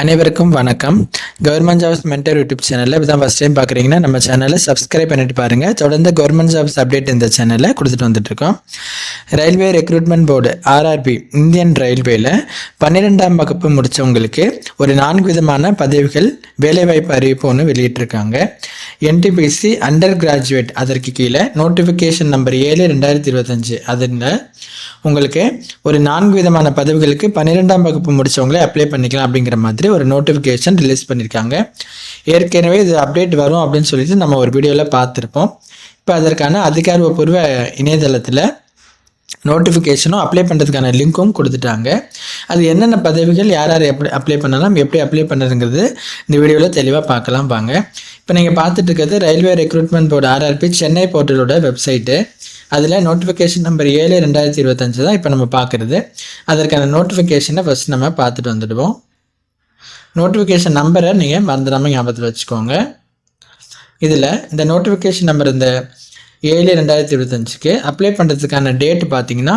அனைவருக்கும் வணக்கம். Government jobs mentor YouTube சேனலில் இப்போ தான் ஃபஸ்ட் டைம் பார்க்குறீங்கன்னா நம்ம சேனலை சப்ஸ்கிரைப் பண்ணிட்டு பாருங்கள் தொடர்ந்து கவர்மெண்ட் ஜாப்ஸ் அப்டேட் இந்த சேனலில் கொடுத்துட்டு வந்துட்டுருக்கோம். Railway recruitment board RRB Indian ரயில்வேயில் பன்னிரெண்டாம் வகுப்பு முடித்தவங்களுக்கு ஒரு நான்கு விதமான பதவிகள் வேலைவாய்ப்பு அறிவிப்பு ஒன்று வெளியிட்டிருக்காங்க. என்டிபிசி அண்டர் கிராஜுவேட் அதற்கு கீழே நோட்டிஃபிகேஷன் நம்பர் ஏழு ரெண்டாயிரத்தி இருபத்தஞ்சு. அதில் உங்களுக்கு ஒரு நான்கு விதமான பதவிகளுக்கு பன்னிரெண்டாம் வகுப்பு முடித்தவங்களே அப்ளை பண்ணிக்கலாம் அப்படிங்கிற மாதிரி ஒரு நோட்டிஃபிகேஷன் ரிலீஸ் பண்ணியிருக்காங்க ஏற்கனவே இது அப்டேட் வரும் அப்படின்னு சொல்லிட்டு நம்ம ஒரு வீடியோவில் பார்த்துருப்போம். இப்போ அதற்கான அதிகாரப்பூர்வ இணையதளத்தில் நோட்டிஃபிகேஷனும் அப்ளை பண்ணுறதுக்கான லிங்க்கும் கொடுத்துட்டாங்க. அது என்னென்ன பதவிகள் யார் யார் எப்படி அப்ளை பண்ணலாம் எப்படி அப்ளை பண்ணுறதுங்கிறது இந்த வீடியோவில் தெளிவாக பார்க்கலாம் வாங்க. இப்போ நீங்கள் பார்த்துட்டு இருக்கிறது railway recruitment board RRB Chennai போர்ட்டலோட website அதில் நோட்டிஃபிகேஷன் நம்பர் ஏழு ரெண்டாயிரத்தி இருபத்தஞ்சு தான் இப்போ நம்ம பார்க்குறது. அதற்கான நோட்டிஃபிகேஷனை ஃபஸ்ட் நம்ம பார்த்துட்டு வந்துடுவோம். நோட்டிஃபிகேஷன் நம்பரை நீங்கள் மறந்துடாமல் ஞாபகத்தில் வச்சுக்கோங்க. இதில் இந்த நோட்டிஃபிகேஷன் நம்பர் இந்த ஏழு ரெண்டாயிரத்தி இருபத்தஞ்சுக்கு அப்ளை பண்ணுறதுக்கான டேட் பார்த்தீங்கன்னா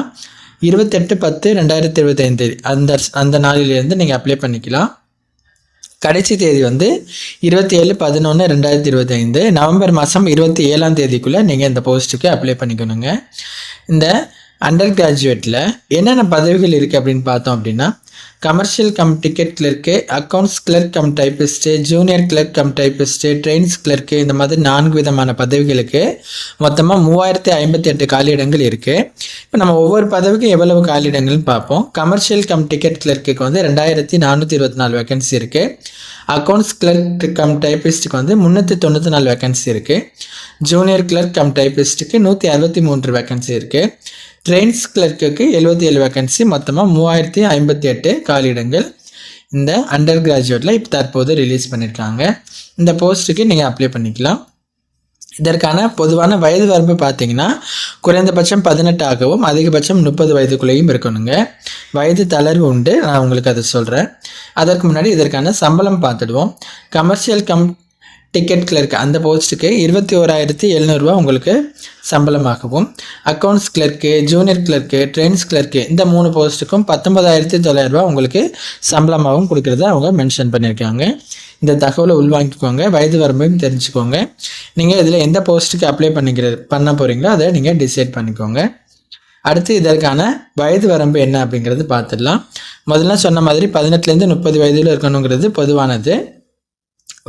இருபத்தெட்டு பத்து ரெண்டாயிரத்தி இருபத்தைந்து அந்த அந்த நாளிலேருந்து நீங்கள் அப்ளை பண்ணிக்கலாம். கடைசி தேதி வந்து இருபத்தி ஏழு பதினொன்று ரெண்டாயிரத்தி இருபத்தைந்து. நவம்பர் மாதம் இருபத்தி ஏழாம் தேதிக்குள்ளே நீங்கள் இந்த போஸ்ட்டுக்கு அப்ளை பண்ணிக்கணுங்க. இந்த அண்டர் கிராஜுவேட்டில் என்னென்ன பதவிகள் இருக்குது அப்படின்னு பார்த்தோம் அப்படின்னா commercial cum ticket clerk accounts clerk cum typist junior clerk cum typist trains clerk இந்த மாதிரி நான்கு விதமான பதவிகளுக்கு மொத்தமாக மூவாயிரத்தி ஐம்பத்தி எட்டு காலியிடங்கள் இருக்குது இப்போ நம்ம ஒவ்வொரு பதவிக்கும் எவ்வளவு காலியிடங்கள்னு பார்ப்போம். கமர்ஷியல் கம் டிக்கெட் கிளர்க்குக்கு வந்து ரெண்டாயிரத்தி நானூற்றி இருபத்தி நாலு வேகன்சி இருக்குது அக்கௌண்ட்ஸ் கிளர்க் கம் டைப்பிஸ்ட்டுக்கு வந்து முந்நூற்றி தொண்ணூற்றி நாலு வேகன்சி இருக்குது ஜூனியர் கிளர்க் கம் டைப்பிஸ்ட்டுக்கு நூற்றி அறுபத்தி மூன்று வேகன்சி இருக்குது ட்ரெயின்ஸ் கிளர்க்குக்கு எழுபத்தி ஏழு வேக்கன்சி மொத்தமாக மூவாயிரத்தி ஐம்பத்தி எட்டு காலியிடங்கள் இந்த அண்டர் கிராஜுவேட்டில் இப்போ தற்போது ரிலீஸ் பண்ணியிருக்காங்க இந்த போஸ்ட்டுக்கு நீங்கள் அப்ளை பண்ணிக்கலாம். இதற்கான பொதுவான வயது வரம்பு பார்த்தீங்கன்னா குறைந்தபட்சம் பதினெட்டாகவும் அதிகபட்சம் முப்பது வயதுக்குள்ளேயும் இருக்கணுங்க. வயது தளர்வு உண்டு நான் உங்களுக்கு அதை சொல்கிறேன் அதற்கு முன்னாடி இதற்கான சம்பளம் பார்த்துடுவோம். கமர்ஷியல் கம் டிக்கெட் கிளர்க் அந்த போஸ்ட்டுக்கு இருபத்தி ஓராயிரத்தி எழுநூறுவா உங்களுக்கு சம்பளமாகவும் accounts clerk junior clerk trains clerk இந்த மூணு போஸ்ட்டுக்கும் பத்தொன்பதாயிரத்தி தொள்ளாயிரரூபா உங்களுக்கு சம்பளமாகவும் கொடுக்குறத அவங்க மென்ஷன் பண்ணியிருக்காங்க. இந்த தகவலை உள்வாங்கிக்கோங்க வயது வரம்பையும் தெரிஞ்சுக்கோங்க. நீங்கள் இதில் எந்த போஸ்ட்டுக்கு அப்ளை பண்ணிக்கிறது பண்ண போகிறீங்களோ அதை நீங்கள் டிசைட் பண்ணிக்கோங்க. அடுத்து இதற்கான வயது வரம்பு என்ன அப்படிங்கிறது பார்த்துடலாம். முதல்ல சொன்ன மாதிரி பதினெட்டுலேருந்து முப்பது வயதில் இருக்கணுங்கிறது பொதுவானது.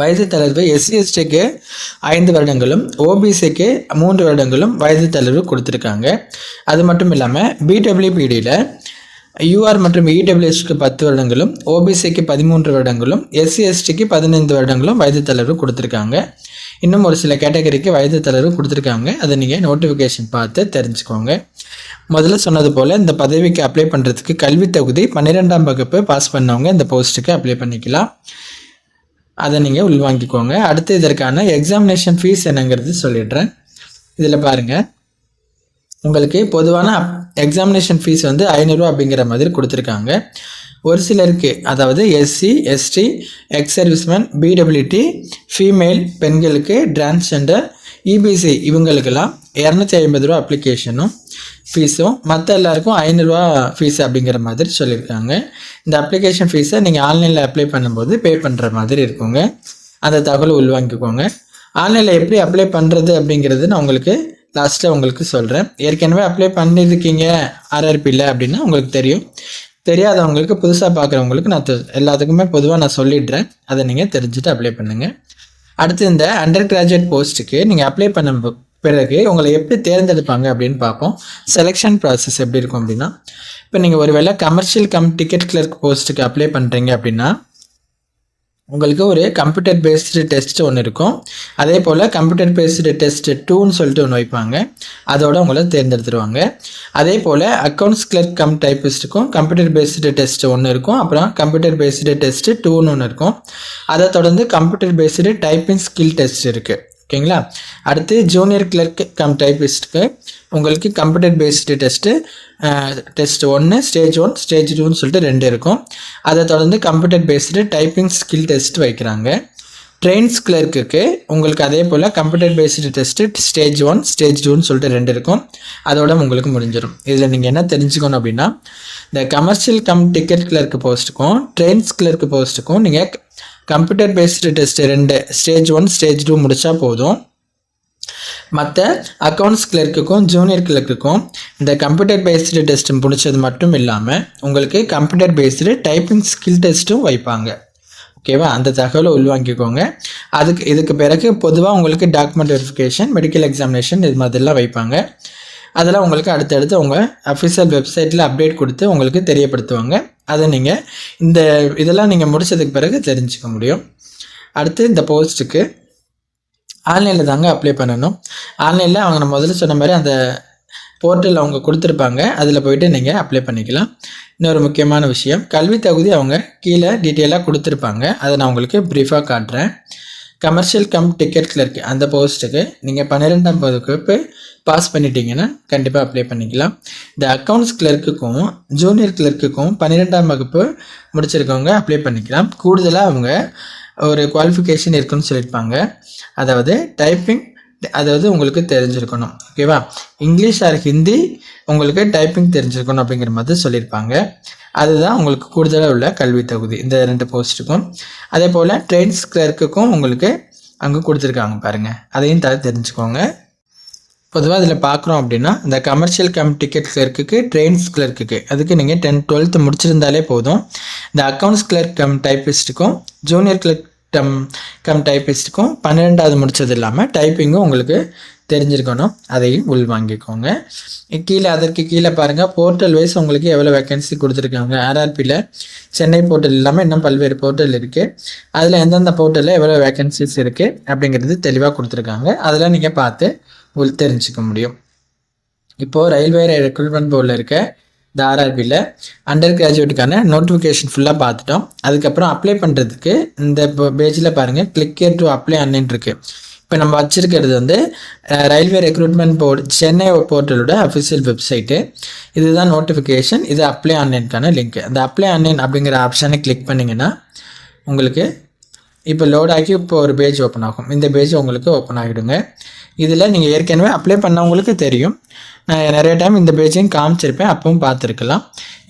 வயது தளர்வு எஸ்சி எஸ்டிக்கு ஐந்து வருடங்களும் ஓபிசிக்கு மூன்று வருடங்களும் வயது தளர்வு கொடுத்துருக்காங்க. அது மட்டும் இல்லாமல் பிடபிள்யூபிடியில் யூஆர் மற்றும் இடபிள்யூஎஸ்க்கு பத்து வருடங்களும் ஓபிசிக்கு பதிமூன்று வருடங்களும் எஸ்சி எஸ்டிக்கு பதினைந்து வருடங்களும் வயது தளர்வு கொடுத்துருக்காங்க. இன்னும் ஒரு சில கேட்டகரிக்கு வயது தளர்வு கொடுத்துருக்காங்க. அதை நீங்கள் நோட்டிஃபிகேஷன் பார்த்து தெரிஞ்சுக்கோங்க. முதல்ல சொன்னது போல் இந்த பதவிக்கு அப்ளை பண்ணுறதுக்கு கல்வி தகுதி பன்னிரெண்டாம் வகுப்பு பாஸ் பண்ணவங்க இந்த போஸ்ட்டுக்கு அப்ளை பண்ணிக்கலாம். அதை நீங்கள் உள்வாங்கிக்கோங்க. அடுத்து இதற்கான எக்ஸாமினேஷன் ஃபீஸ் என்னங்கிறது சொல்லிடுறேன். இதில் பாருங்கள் உங்களுக்கு பொதுவான எக்ஸாமினேஷன் ஃபீஸ் வந்து ஐநூறுரூவா அப்படிங்கிற மாதிரி கொடுத்துருக்காங்க. ஒரு சிலருக்கு அதாவது எஸ்சி எஸ்டி எக்ஸ் சர்வீஸ்மேன் பிடபிள்யூடி ஃபீமேல் பெண்களுக்கு டிரான்ஸ்ஜெண்டர் இபிசி இவங்களுக்கெல்லாம் இரநூத்தி ஐம்பது ரூபா அப்ளிகேஷனும் ஃபீஸும் மற்ற எல்லாருக்கும் ஐநூறுரூவா ஃபீஸ் அப்படிங்கிற மாதிரி சொல்லியிருக்காங்க. இந்த அப்ளிகேஷன் ஃபீஸை நீங்கள் ஆன்லைனில் அப்ளை பண்ணும்போது பே பண்ணுற மாதிரி இருக்குங்க. அந்த தகவல் உள்வாங்கிக்கோங்க. ஆன்லைனில் எப்படி அப்ளை பண்ணுறது அப்படிங்கிறது நான் உங்களுக்கு லாஸ்ட்டில் உங்களுக்கு சொல்கிறேன் ஏற்கனவே அப்ளை பண்ணியிருக்கீங்க ஆர்ஆர்பியில் அப்படின்னா உங்களுக்கு தெரியும். தெரியாதவங்களுக்கு புதுசாக பார்க்குறவங்களுக்கு நான் எல்லாத்துக்குமே பொதுவாக நான் சொல்லிடுறேன். அதை நீங்கள் தெரிஞ்சுட்டு அப்ளை பண்ணுங்கள் அடுத்து இந்த அண்டர் கிராஜுவேட் போஸ்ட்டுக்கு நீங்கள் அப்ளை பண்ண பிறகு உங்களை எப்படி தேர்ந்தெடுப்பாங்க அப்படின்னு பார்ப்போம். செலெக்ஷன் ப்ராசஸ் எப்படி இருக்கும் அப்படின்னா இப்போ நீங்கள் ஒரு வேளை கமர்ஷியல் கம் டிக்கெட் கிளர்க் போஸ்ட்டுக்கு அப்ளை பண்ணுறீங்க அப்படின்னா உங்களுக்கு ஒரு கம்ப்யூட்டர் பேஸ்டு டெஸ்ட் ஒன்று இருக்கும். அதே போல் கம்ப்யூட்டர் பேஸ்டு டெஸ்ட் டூன்னு சொல்லிட்டு ஒன்று வைப்பாங்க. அதோட உங்களை தேர்ந்தெடுத்துருவாங்க. அதே போல் அக்கௌண்ட்ஸ் கிளர்க் கம் டைப்பிஸ்ட்டுக்கும் கம்ப்யூட்டர் பேஸ்டு டெஸ்ட் ஒன்று இருக்கும். அப்புறம் கம்ப்யூட்டர் பேஸ்டு டெஸ்ட் டூன்னு ஒன்று இருக்கும். அதை தொடர்ந்து computer based typing skill test இருக்குது ஓகேங்களா? அடுத்து ஜூனியர் கிளர்க் கம் டைப்பிஸ்ட்டுக்கு உங்களுக்கு கம்ப்யூட்டர் பேஸ்டு டெஸ்ட்டு டெஸ்ட் ஒன்று ஸ்டேஜ் ஒன் ஸ்டேஜ் டூன்னு சொல்லிட்டு ரெண்டு இருக்கும். அதை தொடர்ந்து computer based typing skill test வைக்கிறாங்க. ட்ரெயின்ஸ் கிளர்க்குக்கு உங்களுக்கு அதே போல் computer based test stage one stage டூன்னு சொல்லிட்டு ரெண்டு இருக்கும். அதோட உங்களுக்கு முடிஞ்சிடும் இதில் நீங்கள் என்ன தெரிஞ்சுக்கணும் அப்படின்னா இந்த கமர்ஷியல் கம் டிக்கெட் கிளர்க்கு போஸ்ட்டுக்கும் ட்ரெயின்ஸ் கிளர்க்கு போஸ்ட்டுக்கும் நீங்கள் கம்ப்யூட்டர் பேஸ்டு டெஸ்ட்டு ரெண்டு ஸ்டேஜ் ஒன் ஸ்டேஜ் டூ முடித்தா போதும். மற்ற அக்கௌண்ட்ஸ் கிளர்க்குக்கும் ஜூனியர் கிளர்க்குக்கும் இந்த கம்ப்யூட்டர் பேஸ்டு டெஸ்ட் முடிச்சது மட்டும் இல்லாமல் உங்களுக்கு கம்ப்யூட்டர் பேஸ்டு டைப்பிங் ஸ்கில் டெஸ்ட்டும் வைப்பாங்க. ஓகேவா அந்த தகவலை உள்வாங்கிக்கோங்க. அதுக்கு இதுக்கு பிறகு பொதுவாக உங்களுக்கு டாக்குமெண்ட் வெரிஃபிகேஷன் மெடிக்கல் எக்ஸாமினேஷன் இது மாதிரிலாம் வைப்பாங்க. அதெல்லாம் உங்களுக்கு அடுத்தடுத்து உங்கள் அஃபிஷியல் வெப்சைட்டில் அப்டேட் கொடுத்து உங்களுக்கு தெரியப்படுத்துவாங்க. அதை நீங்கள் இந்த இதெல்லாம் நீங்கள் முடிச்சதுக்கு பிறகு தெரிஞ்சுக்க முடியும். அடுத்து இந்த போஸ்ட்டுக்கு ஆன்லைனில் தாங்க அப்ளை பண்ணணும். ஆன்லைனில் அவங்க நம்ம முதல்ல சொன்ன மாதிரி அந்த போர்ட்டல் அவங்க கொடுத்துருப்பாங்க. அதில் போயிட்டு நீங்கள் அப்ளை பண்ணிக்கலாம். இன்னொரு முக்கியமான விஷயம் கல்வி தகுதி அவங்க கீழே டீட்டெயிலாக கொடுத்துருப்பாங்க. அதை நான் உங்களுக்கு ப்ரீஃபாக காட்டுறேன். கமர்ஷியல் கம் டிக்கெட் கிளர்க் அந்த போஸ்ட்டுக்கு நீங்கள் பன்னிரெண்டாம் வகுப்பு பாஸ் பண்ணிட்டீங்கன்னா கண்டிப்பாக அப்ளை பண்ணிக்கலாம். இந்த அக்கௌண்ட்ஸ் கிளர்க்குக்கும் ஜூனியர் கிளர்க்குக்கும் பன்னிரெண்டாம் வகுப்பு முடிச்சிருக்கவங்க அப்ளை பண்ணிக்கலாம். கூடுதலாக அவங்க ஒரு குவாலிஃபிகேஷன் இருக்குன்னு சொல்லியிருப்பாங்க. அதாவது டைப்பிங் அதாவது உங்களுக்கு தெரிஞ்சிருக்கணும். ஓகேவா இங்கிலீஷ் ஆர் ஹிந்தி உங்களுக்கு டைப்பிங் தெரிஞ்சிருக்கணும் அப்படிங்கிற மாதிரி சொல்லியிருப்பாங்க. அதுதான் உங்களுக்கு கூடுதலாக உள்ள கல்வி தகுதி. இந்த ரெண்டு போஸ்ட்டுக்கும் அதே போல் ட்ரெயின்ஸ் கிளர்க்குக்கும் உங்களுக்கு அங்கே கொடுத்துருக்காங்க பாருங்கள் அதையும் த தெரிஞ்சுக்கோங்க. பொதுவாக இதில் பார்க்குறோம் அப்படின்னா இந்த கமர்ஷியல் கம் டிக்கெட் கிளர்க்குக்கு ட்ரெயின்ஸ் கிளர்க்குக்கு அதுக்கு நீங்கள் டென் டுவெல்த்து முடிச்சிருந்தாலே போதும். இந்த அக்கௌண்ட்ஸ் கிளர்க் கம் டைப்பிஸ்ட்டுக்கும் ஜூனியர் கிளர்க் டம் கம் டைப்பிஸ்ட்டுக்கும் பன்னிரெண்டாவது முடித்தது இல்லாமல் டைப்பிங்கும் உங்களுக்கு தெரிஞ்சிருக்கணும். அதையும் உள் வாங்கிக்கோங்க. கீழே அதற்கு கீழே பாருங்கள் போர்ட்டல் வைஸ் உங்களுக்கு எவ்வளோ வேக்கன்சி கொடுத்துருக்காங்க? ஆர்ஆர்பியில் சென்னை போர்ட்டல் இல்லாமல் இன்னும் பல்வேறு போர்ட்டல் இருக்குது அதில் எந்தெந்த போர்ட்டலில் எவ்வளோ வேக்கன்சிஸ் இருக்குது அப்படிங்கிறது தெளிவாக கொடுத்துருக்காங்க. அதெல்லாம் நீங்கள் பார்த்து உள் தெரிஞ்சுக்க முடியும். இப்போது ரயில்வே ரெக்ரூட்மெண்ட் போர்டில் இருக்க இந்த ஆர்ஆர்பியில் அண்டர் கிராஜுவேட்டுக்கான நோட்டிஃபிகேஷன் ஃபுல்லாக பார்த்துட்டோம். அதுக்கப்புறம் அப்ளை பண்ணுறதுக்கு இந்த பேஜில் பாருங்கள் கிளிக் கேர் டு அப்ளை அன்னின்னு இருக்குது இப்போ நம்ம வச்சுருக்கிறது வந்து ரயில்வே ரெக்ரூட்மெண்ட் போர்டு சென்னை போர்ட்டலோட அஃபிஷியல் வெப்சைட்டு இதுதான் நோட்டிஃபிகேஷன் இது அப்ளை ஆன்லைனுக்கான லிங்க் அந்த அப்ளை ஆன்லைன் அப்படிங்கிற ஆப்ஷனை கிளிக் பண்ணிங்கன்னா உங்களுக்கு இப்போ லோட் ஆகி இப்போ ஒரு பேஜ் ஓப்பன் ஆகும். இந்த பேஜ் உங்களுக்கு ஓப்பன் ஆகிடுங்க. இதில் நீங்கள் ஏற்கனவே அப்ளை பண்ணவங்களுக்கு தெரியும். நான் நிறைய டைம் இந்த பேஜையும் காமிச்சிருப்பேன். அப்பவும் பார்த்துருக்கலாம்.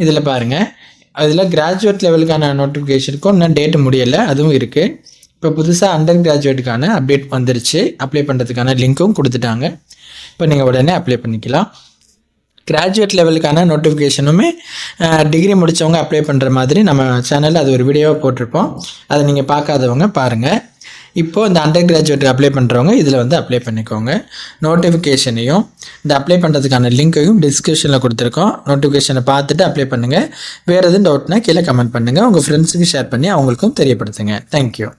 இதில் பாருங்கள் அதில் கிராஜுவேட் லெவலுக்கான நோட்டிஃபிகேஷனுக்கும் இன்னும் டேட்டு முடியலை. அதுவும் இருக்குது இப்போ புதுசாக அண்டர் கிராஜுவேட்டுக்கான அப்டேட் வந்துருச்சு. அப்ளை பண்ணுறதுக்கான லிங்க்கும் கொடுத்துட்டாங்க. இப்போ நீங்கள் உடனே அப்ளை பண்ணிக்கலாம். கிராஜுவேட் லெவலுக்கான நோட்டிஃபிகேஷனுமே டிகிரி முடித்தவங்க அப்ளை பண்ணுற மாதிரி நம்ம சேனலில் அது ஒரு வீடியோவாக போட்டிருப்போம். அதை நீங்கள் பார்க்காதவங்க பாருங்கள் இப்போது இந்த அண்டர் கிராஜுவேட் அப்ளை பண்ணுறவங்க இதில் வந்து அப்ளை பண்ணிக்கோங்க. நோட்டிஃபிகேஷனையும் இந்த அப்ளை பண்ணுறதுக்கான லிங்க்கையும் டிஸ்கிரிப்ஷனில் கொடுத்துருக்கோம். நோட்டிஃபிகேஷனை பார்த்துட்டு அப்ளை பண்ணுங்கள் வேறு எதுவும் டவுட்னா கீழே கமெண்ட் பண்ணுங்கள் உங்கள் ஃப்ரெண்ட்ஸுக்கு ஷேர் பண்ணி அவங்களுக்கும் தெரியப்படுத்துங்க. தேங்க்யூ